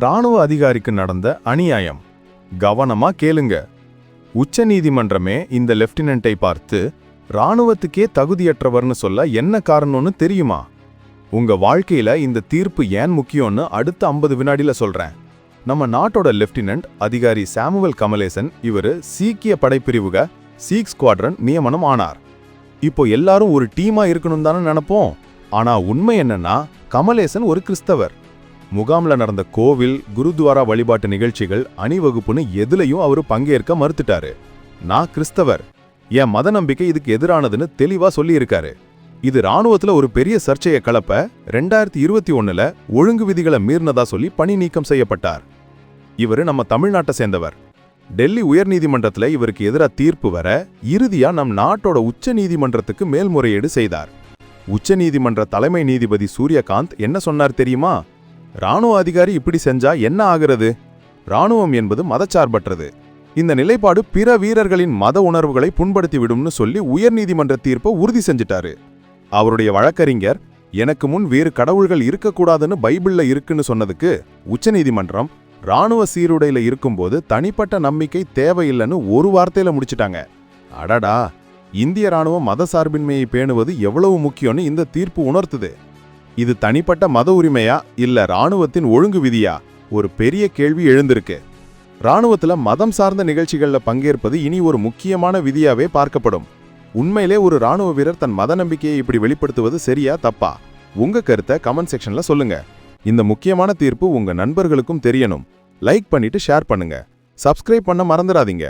ராணுவ அதிகாரிக்கு நடந்த அநியாயம். கவனமா கேளுங்க. உச்ச நீதிமன்றமே இந்த லெப்டினன்ட்டை பார்த்து ராணுவத்துக்கே தகுதியற்றவர்னு சொல்ல என்ன காரணம்னு தெரியுமா? உங்க வாழ்க்கையில இந்த தீர்ப்பு ஏன் முக்கியம்னு அடுத்த ஐம்பது வினாடியில சொல்றேன். நம்ம நாட்டோட லெப்டினன்ட் அதிகாரி சாமுவல் கமலேசன் இவரு சீக்கிய படைப்பிரிவுக சீக் ஸ்குவாட்ரன் நியமனம் ஆனார். இப்போ எல்லாரும் ஒரு டீமா இருக்கணும் தானே நினைப்போம். ஆனா உண்மை என்னன்னா கமலேசன் ஒரு கிறிஸ்தவர். முகாம்ல நடந்த கோவில் குருத்வாரா வழிபாட்டு நிகழ்ச்சிகள் அணிவகுப்புன்னு எதுலையும் அவர் பங்கேற்க மறுத்துட்டாரு. நான் கிறிஸ்தவர். என் மத நம்பிக்கை இதுக்கு எதிரானதுன்னு தெளிவாக சொல்லியிருக்காரு. இது ராணுவத்தில் ஒரு பெரிய சர்ச்சையை கலப்ப ரெண்டாயிரத்தி இருபத்தி ஒண்ணுல ஒழுங்கு விதிகளை மீறினதா சொல்லி பணி நீக்கம் செய்யப்பட்டார். இவர் நம்ம தமிழ்நாட்டை சேர்ந்தவர். டெல்லி உயர்நீதிமன்றத்தில் இவருக்கு எதிராக தீர்ப்பு வர இறுதியாக நம் நாட்டோட உச்ச நீதிமன்றத்துக்கு மேல்முறையீடு செய்தார். உச்ச நீதிமன்ற தலைமை நீதிபதி சூரியகாந்த் என்ன சொன்னார் தெரியுமா? ராணுவ அதிகாரி இப்படி செஞ்சா என்ன ஆகிறது? ராணுவம் என்பது மதச்சார்பற்றது. இந்த நிலைப்பாடு பிற வீரர்களின் மத உணர்வுகளை புண்படுத்தி விடும்னு சொல்லி உயர்நீதிமன்ற தீர்ப்பை உறுதி செஞ்சிட்டாரு. அவருடைய வழக்கறிஞர் எனக்கு முன் வேறு கடவுள்கள் இருக்கக்கூடாதுன்னு பைபிள்ல இருக்குன்னு சொன்னதுக்கு உச்சநீதிமன்றம் ராணுவ சீருடையில இருக்கும்போது தனிப்பட்ட நம்பிக்கை தேவையில்லைன்னு ஒரு வார்த்தையில முடிச்சிட்டாங்க. அடடா! இந்திய ராணுவம் மத சார்பின்மையை பேணுவது எவ்வளவு முக்கியம்னு இந்த தீர்ப்பு உணர்த்துது. இது தனிப்பட்ட மத உரிமையா இல்ல ராணுவத்தின் ஒழுங்கு விதியா? ஒரு பெரிய கேள்வி எழுந்திருக்கு. ராணுவத்துல மதம் சார்ந்த நிகழ்ச்சிகளில் பங்கேற்பது இனி ஒரு முக்கியமான விதியாவே பார்க்கப்படும். உண்மையிலே ஒரு ராணுவ வீரர் தன் மத நம்பிக்கையை இப்படி வெளிப்படுத்துவது சரியா தப்பா? உங்க கருத்தை கமெண்ட் செக்ஷன்ல சொல்லுங்க. இந்த முக்கியமான தீர்ப்பு உங்க நண்பர்களுக்கும் தெரியணும். லைக் பண்ணிட்டு ஷேர் பண்ணுங்க. சப்ஸ்கிரைப் பண்ண மறந்துடாதீங்க.